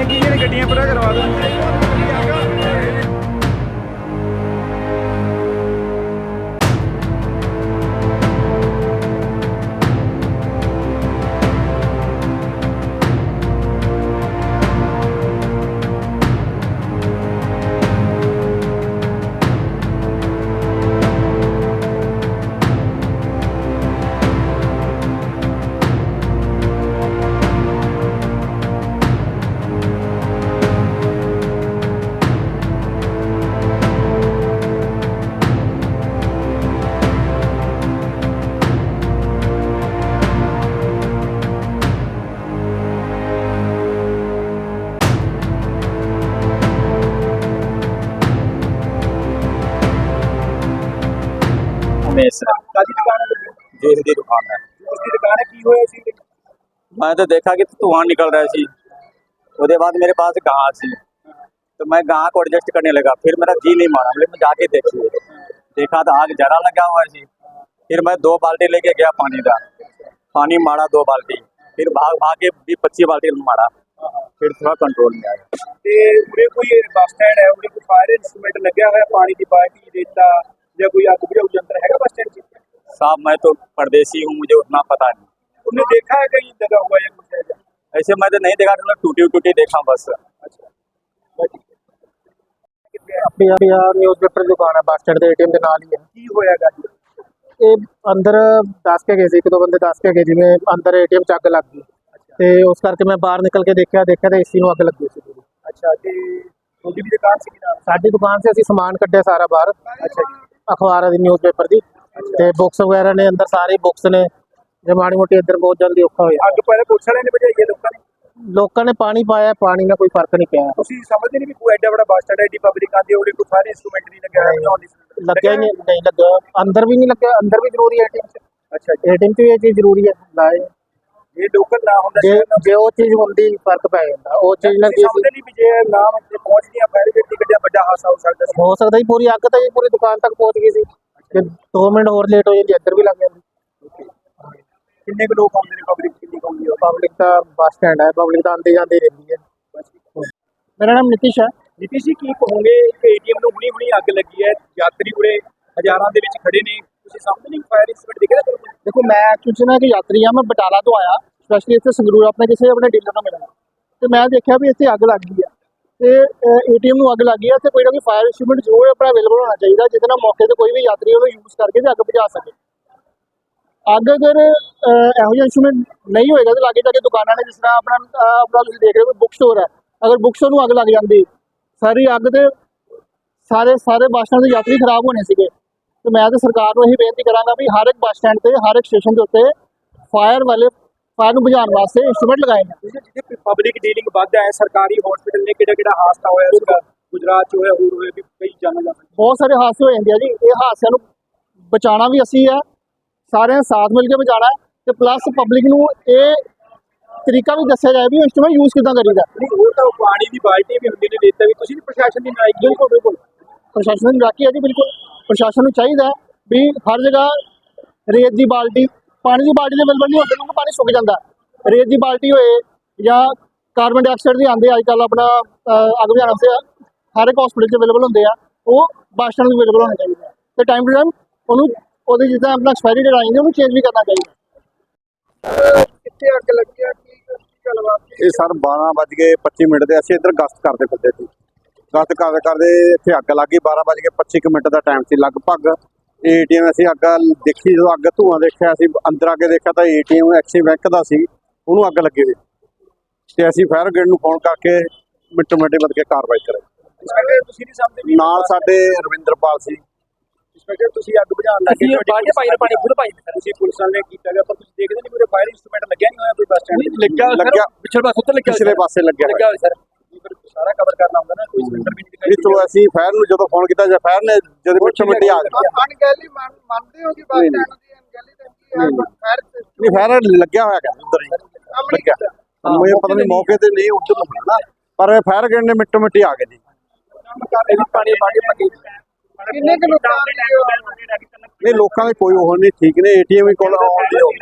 ਨੇ ਕੀ ਨੇ ਗੱਡੀਆਂ ਪੂਰਾ ਕਰਵਾ ਦੋ ਜੂਸ ਦੀ ਦੁਕਾਨ ਹੈ ਉਸ ਦੀ ਦੁਕਾਨ ਹੈ ਕੀ ਹੋਇਆ ਸੀ मैं तो देखा कि धुआं निकल रहा सी उसके बाद मेरे पास गां सी तो मैं गां को एडजस्ट करने लगा फिर मेरा जी नहीं मारा बोले मैं जाके देखी देखा तो आग जरा लगा हुआ सी फिर मैं दो बाल्टी लेके गया पानी का पानी मारा दो बाल्टी फिर भाग भाग के भी पच्चीस बाल्टी मारा फिर थोड़ा कंट्रोल में आया ਤੇ ਉਰੇ ਕੋਈ ਬੱਸ ਸਟੈਂਡ ਹੈ ਉਰੇ ਕੋਈ ਫਾਇਰ ਇਨਸਟਰੂਮੈਂਟ ਲੱਗਿਆ ਹੋਇਆ ਪਾਣੀ ਦੀ ਬਾਲਟੀ ਰੇਤਾ ਜਾਂ ਕੋਈ ਅੱਗ ਬੁਝਾਊ ਯੰਤਰ ਹੈਗਾ ਬੱਸ ਸਟੈਂਡ 'ਚ साहब मैं तो परदेसी हूँ मुझे उतना पता नहीं तुमने देखा है कहीं लगा हुआ या कुछ ऐसा ऐसे मैं तो नहीं देखा था टूटी टूटी देखा बस ਆਪਣੀ ਆਪਣੀ ਆ ਨਿਊਜ਼ਪੇਪਰ ਦੀ ਦੁਕਾਨ ਹੈ ਬੱਸ ਸਟੈਂਡ ਦੇ ਏਟੀਐਮ ਦੇ ਨਾਲ ਹੀ ਹੈ ਕੀ ਹੋਇਆ ਗੱਲ ਇਹ ਅੰਦਰ ਦੱਸ ਕੇ ਗਏ ਸੀ ਇੱਕ ਦੋ ਬੰਦੇ ਦੱਸ ਕੇ ਗਏ ਜਿਵੇਂ ਅੰਦਰ ਏਟੀਐਮ ਚ ਅੱਗ ਲੱਗ ਗਈ ਤੇ ਉਸ ਕਰਕੇ ਮੈਂ ਬਾਹਰ ਨਿਕਲ ਕੇ ਦੇਖਿਆ ਦੇਖਿਆ ਤੇ ਏਸੀ ਨੂੰ ਅੱਗ ਲੱਗੀ ਸੀ ਪੂਰੀ ਅੱਛਾ ਤੇ ਤੁਹਾਡੀ ਵੀ ਦੁਕਾਨ ਸੀ ਨਾਲ ਸਾਡੀ ਦੁਕਾਨ ਸੇ ਅਸੀਂ ਸਮਾਨ ਕੱਢਿਆ ਸਾਰਾ ਬਾਹਰ ਅੱਛਾ ਜੀ ਅਖਬਾਰਾਂ ਦੀ ਨਿਊਜ਼ਪੇਪਰ ਦੀ ਤੇ ਬੁੱਕਸ ਵਗੈਰਾ ਨੇ ਅੰਦਰ ਸਾਰੇ ਬੁੱਕਸ ਨੇ। ਜੇ ਮਾੜੀ ਮੋਟੀ ਇੱਧਰ ਬਹੁਤ ਜਲਦੀ ਔਖਾ ਹੋਇਆ ਅੱਗ ਪਹਿਲੇ ਪੁਲਿਸ ਵਾਲਿਆਂ ਨੇ ਬੁਝਾਈ ਹੈ ਲੋਕਾਂ ਨੇ? ਲੋਕਾਂ ਨੇ ਪਾਣੀ ਪਾਇਆ ਪਾਣੀ ਨਾਲ ਕੋਈ ਫ਼ਰਕ ਨਹੀਂ ਪਿਆ। ਤੁਸੀਂ ਸਮਝਦੇ ਨਹੀਂ ਵੀ ਕੋਈ ਐਡਾ ਵੱਡਾ ਬੱਸ ਸਟੈਂਡ ਏਡੀ ਪਬਲਿਕ ਆਂਦੀ ਉਹਦੇ ਕੋਈ ਸਾਰੇ ਇਨਸਟਰੂਮੈਂਟ ਨਹੀਂ ਲੱਗਿਆ ਹੋਇਆ ਲੱਗਿਆ ਨਹੀਂ ਨਹੀਂ ਲੱਗਿਆ। ਅੰਦਰ ਵੀ ਨਹੀਂ ਲੱਗਿਆ ਅੰਦਰ ਵੀ ਜ਼ਰੂਰੀ ਹੈ ਏਟੀਐਮ ਚ। ਅੱਛਾ ਏਟੀਐਮ ਵੀ ਇਹ ਚੀਜ਼ ਜ਼ਰੂਰੀ ਹੈ। ਲਾਏ। ਜੇ ਲੋਕਲ ਨਾ ਹੁੰਦਾ ਜੇ ਸ਼ਾਇਦ ਨਾ- ਜੇ ਉਹ ਚੀਜ਼ ਹੁੰਦੀ ਫ਼ਰਕ ਪੈ ਜਾਂਦਾ। ਉਹ ਚੀਜ਼ ਨਾਲ ਤੁਸੀਂ ਸਮਝਦੇ ਨਹੀਂ ਵੀ ਜੇ ਨਾ ਇੱਥੇ ਪਹੁੰਚਦੀਆਂ ਫਾਇਰ ਬ੍ਰਿਗੇਡ ਦੀ ਗੱਡੀਆਂ ਵੱਡਾ ਹਾਦਸਾ ਹੋ ਸਕਦਾ ਸੀ। ਹੋ ਸਕਦਾ ਜੀ ਪੂਰੀ ਅੱਗ ਤਾਂ ਜੀ ਪੂਰੀ ਦੁਕਾਨ ਤੱਕ ਪਹੁੰਚ ਗਈ ਸੀ। ਤੇ 2 ਮਿੰਟ ਹੋਰ ਲੇਟ ਹੋ ਜਾਂਦੀ ਇੱਧਰ ਵੀ ਲੱਗ ਜਾਂਦੀ। ਕਿੰਨੇ ਕੁ ਲੋਕ ਆਉਂਦੇ ਨੇ ਪਬਲਿਕ ਕਿੰਨੀ ਕੁ ਆਉਂਦੀ ਹੈ? ਪਬਲਿਕ ਤਾਂ ਬੱਸ ਸਟੈਂਡ ਹੈ ਪਬਲਿਕ ਤਾਂ ਆਉਂਦੀ ਜਾਂਦੀ ਰਹਿੰਦੀ ਹੈ। ਮੇਰਾ ਨਾਮ ਨਿਤਿਸ਼ ਹੈ। ਨੀਤਿਸ਼ ਜੀ ਕੀ ਕਹੋਗੇ? ਇੱਕ ਏਟੀਐਮ ਨੂੰ ਹੁਣੀ ਹੁਣੀ ਅੱਗ ਲੱਗੀ ਹੈ। ਯਾਤਰੀ ਉਰੇ ਹਜ਼ਾਰਾਂ ਦੇ ਵਿੱਚ ਖੜੇ ਨੇ। ਤੁਸੀਂ ਸਮਝਦੇ ਨਹੀਂ ਫਾਇਰ ਇਨਸਟਰੂਮੈਂਟ ਦਿਖ ਰਿਹਾ ਦੇਖੋ, ਮੈਂ ਐਕਚੁਅਲੀ ਨਾ ਕਿ ਯਾਤਰੀ ਆ, ਮੈਂ ਬਟਾਲਾ ਤੋਂ ਆਇਆ ਸਪੈਸ਼ਲੀ ਇੱਥੇ ਸੰਗਰੂਰ, ਆਪਣੇ ਕਿਸੇ ਆਪਣੇ ਡੀਲਰ ਨੂੰ ਮਿਲਣਾ ਤੇ ਮੈਂ ਦੇਖਿਆ ਵੀ ਇੱਥੇ ਅੱਗ ਲੱਗ ਗਈ ਆ। ਤੇ ਏਟੀਐਮ ਨੂੰ ਅੱਗ ਲੱਗ ਗਈ ਆ ਤੇ ਕੋਈ ਨਾ ਕੋਈ ਫਾਇਰ ਇੰਸਟਰੂਮੈਂਟ ਜ਼ਰੂਰ ਆਪਣਾ ਅਵੇਲੇਬਲ ਹੋਣਾ ਚਾਹੀਦਾ, ਜਿਹਦੇ ਨਾਲ ਮੌਕੇ ਤੇ ਕੋਈ ਵੀ ਯਾਤਰੀ ਉਹਨੂੰ ਯੂਜ਼ ਕਰਕੇ ਤੇ ਅੱਗ ਬੁਝਾ ਸਕੇ। ਅੱਗ ਅਗਰ ਇਹੋ ਜਿਹਾ ਇੰਸਟਰੂਮੈਂਟ ਨਹੀਂ ਹੋਏਗਾ ਤੇ ਲਾਗੇ ਜਾ ਕੇ ਦੁਕਾਨਾਂ ਨੇ ਜਿਸ ਤਰ੍ਹਾਂ ਆਪਣਾ ਆਪਣਾ ਤੁਸੀਂ ਦੇਖ ਰਹੇ ਹੋ ਬੁੱਕ ਸਟੋਰ ਹੈ। ਅਗਰ ਬੁੱਕ ਸਟੋਰ ਨੂੰ ਅੱਗ ਲੱਗ ਜਾਂਦੀ, ਸਾਰੀ ਅੱਗ ਤੇ ਸਾਰੇ ਸਾਰੇ ਬੱਸ ਦੇ ਯਾਤਰੀ ਖਰਾਬ ਹੋਣੇ ਸੀਗੇ। ਤੇ ਮੈਂ ਤੇ ਸਰਕਾਰ ਨੂੰ ਇਹੀ ਬੇਨਤੀ ਕਰਾਂਗਾ ਵੀ ਹਰ ਇੱਕ ਬੱਸ ਸਟੈਂਡ ਤੇ ਹਰ ਇੱਕ ਸਟੇਸ਼ਨ ਦੇ ਉੱਤੇ ਫਾਇਰ ਵਾਲੇ ਫਾਇਰ ਨੂੰ ਬੁਝਾਉਣ ਵਾਸਤੇ ਇੰਸਟਰੂਮੈਂਟ ਲਗਾਏ ਤੁਸੀਂ ਜਿੱਥੇ ਪਬਲਿਕ ਡੀਲਿੰਗ ਵੱਧ ਹੈ ਸਰਕਾਰੀ ਹਸਪੀਟਲ ਨੇ ਕਿਹੜਾ ਕਿਹੜਾ ਹਾਦਸਾ ਹੋਇਆ ਸੀਗਾ ਗੁਜਰਾਤ ਚ ਹੋਇਆ ਹੋਰ ਹੋਇਆ ਵੀ ਕਈ ਜਾਣਾ ਜਾ ਬਹੁਤ ਸਾਰੇ ਹਾਦਸੇ ਹੋ ਜਾਂਦੇ ਆ ਜੀ। ਇਹ ਹਾਦਸਿਆਂ ਨੂੰ ਬਚਾਉਣਾ ਵੀ ਅਸੀਂ ਹੈ ਸਾਰਿਆਂ ਨੇ ਸਾਥ ਮਿਲ ਕੇ ਬਚਾਉਣਾ ਹੈ ਤੇ ਪਲੱਸ ਪਬਲਿਕ ਨੂੰ ਇਹ ਤਰੀਕਾ ਵੀ ਦੱਸਿਆ ਜਾਏ ਵੀ ਇੰਸਟਰੂਮੈਂਟ ਯੂਜ਼ ਕਿੱਦਾਂ ਕਰੀਦਾ ਨਹੀਂ ਉਹ ਤਾਂ ਪਾਣੀ ਦੀ ਬਾਲਟੀ ਵੀ ਹੁੰਦੀ ਨੇ ਰੇਤਾ ਵੀ। ਤੁਸੀਂ ਪ੍ਰਸ਼ਾਸਨ ਦੀ ਨਾਇਕ ਬਿਲਕੁਲ ਬਿਲਕੁਲ। ਪ੍ਰਸ਼ਾਸਨ ਨੂੰ ਰਾਖੀ ਹੈ ਜੀ ਬਿਲਕੁਲ। ਪ੍ਰਸ਼ਾਸਨ ਨੂੰ ਚਾਹੀਦਾ ਹੈ ਵੀ ਹਰ ਜਗ੍ਹਾ ਰੇਤ ਦੀ ਬਾਲਟੀ ਪਾਣੀ ਦੀ ਬਾਲਟੀ ਦੇ ਅਵੇਲੇਬਲ ਨਹੀਂ ਹੁੰਦੇ ਕਿਉਂਕਿ ਪਾਣੀ ਸੁੱਕ ਜਾਂਦਾ। ਰੇਤ ਦੀ ਬਾਲਟੀ ਹੋਏ ਜਾਂ ਕਾਰਬਨ ਡਾਈਆਕਸਾਈਡ ਦੀ ਆਉਂਦੇ ਅੱਜ ਕੱਲ੍ਹ ਆਪਣਾ ਅੱਗ ਬੁਝਾਉਣ ਵਾਸਤੇ ਹਰ ਇੱਕ ਹਸਪੀਟਲ 'ਚ ਅਵੇਲੇਬਲ ਹੁੰਦੇ ਆ ਉਹ ਬੱਸ ਸਟੈਂਡ 'ਤੇ ਅਵੇਲੇਬਲ ਹੋਣੇ ਚਾਹੀਦੇ ਆ। ਤੇ ਟਾਈਮ ਟੂ ਟਾਈਮ ਉਹਨੂੰ ਉਹਦੇ ਜਿੱਦਾਂ ਆਪਣਾ ਐਕਸਪਾਇਰੀ ਡੇਟ ਆਈ ਉਹਨੂੰ ਚੇਂਜ ਵੀ ਕਰਨਾ ਚਾਹੀਦਾ ਕਿੱਥੇ ਅੱਗ ਲੱਗੀ ਆ? ਕੀ ਕੀ ਗੱਲਬਾਤ? ਇਹ ਸਰ 12 ਵੱਜ ਕੇ 25 ਮਿੰਟ ਦੇ ਅਸੀਂ ਇੱਧਰ ਗਸ਼ਤ ਕਰਦੇ ਫਿਰਦੇ ਸੀ। ਗਸ਼ਤ ਕਰਦੇ ਕਰਦੇ ਇੱਥੇ ਅੱਗ ਲੱਗ ਗਈ 12 ਵੱਜ ਕੇ 25 ਕੁ ਮਿੰਟ ਦਾ ਟਾਈਮ ਸੀ ਲਗਭਗ। ਏਟੀਐਮ ਅਸੀਂ ਅੱਗ ਦੇਖੀ ਜਦੋਂ ਅੱਗ ਧੂਆਂ ਦੇਖਿਆ ਅਸੀਂ ਅੰਦਰ ਆ ਕੇ ਦੇਖਿਆ ਤਾਂ ਏਟੀਐਮ ਐਕਸਿਸ ਬੈਂਕ ਦਾ ਸੀ ਉਹਨੂੰ ਅੱਗ ਲੱਗੀ ਹੋਈ। ਤੇ ਅਸੀਂ ਫਾਇਰ ਬ੍ਰਿਗੇਡ ਨੂੰ ਫੋਨ ਕਰਕੇ ਮਿੰਟੋ ਮਿੰਟੇ ਬਦ ਕੇ ਕਾਰਵਾਈ ਕਰਾਈ। ਇੰਸਪੈਕਟਰ ਤੁਸੀਂ ਨਹੀਂ ਸਮਝਦੇ ਵੀ ਨਾਲ ਸਾਡੇ ਰਵਿੰਦਰਪਾਲ ਸੀ। ਇੰਸਪੈਕਟਰ ਤੁਸੀਂ ਅੱਗ ਬੁਝਾਉਣ ਲੱਗੇ ਬਾਜੀ ਪਾਈ ਪਾਣੀ ਖੁਦ ਪਾਈ ਤੁਸੀਂ ਪੁਲਿਸ ਵਾਲੇ ਨੇ ਕੀਤਾ ਗਿਆ ਪਰ ਤੁਸੀਂ ਦੇਖਦੇ ਨਹੀਂ ਮੇਰੇ ਫਾਇਰ ਇੰਸਟਰੂਮੈਂਟ ਲੱਗਿਆ ਨਹੀਂ ਹੋਇਆ ਕੋਈ ਬੱਸ ਸਟੈਂਡ ਲੱਗਿਆ ਲੱਗਿਆ। ਪਿਛਲੇ ਪਾਸੇ ਉੱਤੇ ਪਿਛਲੇ ਪਾਸੇ ਲੱਗਿਆ ਹੋਇਆ। ਸਰ। ਫਿਰ ਸਾਰਾ ਕਵਰ ਕਰਨਾ ਹੁੰਦਾ ਨਾ ਕੋਈ ਸਿਲੰਡਰ ਵੀ ਨਹੀਂ ਵੀ ਤੋਂ ਅਸੀਂ ਫਾਇਰ ਨੂੰ ਜਦੋਂ ਫੋਨ ਕੀਤਾ ਜਾਂ ਫਾਇਰ ਨੇ ਜਦੋਂ ਮਿੰਟੋ ਮਿੰਟ ਹੀ ਆ ਗਏ ਅਣਗਹਿਲੀ ਮੰਨਦੇ ਹੋ ਕਿ। ਸਟੈਂਡ ਦੀ ਅਣਗਹਿਲੀ ਤਾਂ ਨਹੀਂ, ਨਹੀਂ। ਫਾਇਰ ਨਹੀਂ ਫਾਇਰ ਲੱਗਿਆ ਹੋਇਆ ਹੈ। ਉਧਰ ਹੀ ਲੱਗਿਆ। ਮੈਨੂੰ ਪਤਾ ਨਹੀਂ ਮੌਕੇ ਤੇ ਨਹੀਂ ਉਧਰ ਨੂੰ ਨਾ ਪਰ ਫਾਇਰ ਬ੍ਰਿਗੇਡ ਨੇ ਮਿੰਟੋ ਮਿੰਟ ਹੀ ਆ ਗਏ ਜੀ। ਪਾਣੀ ਪਾਣੀ ਪਾਣੀ ਕਿੰਨੇ ਕਿ ਲੋਕਾਂ ਨਹੀਂ ਲੋਕਾਂ ਦੇ ਕੋਈ ਉਹ ਨਹੀਂ ਠੀਕ ਨੇ ਏਟੀਐਮ ਵੀ ਕੋਲ ਆਉਣ ਦੀ ਉਹ।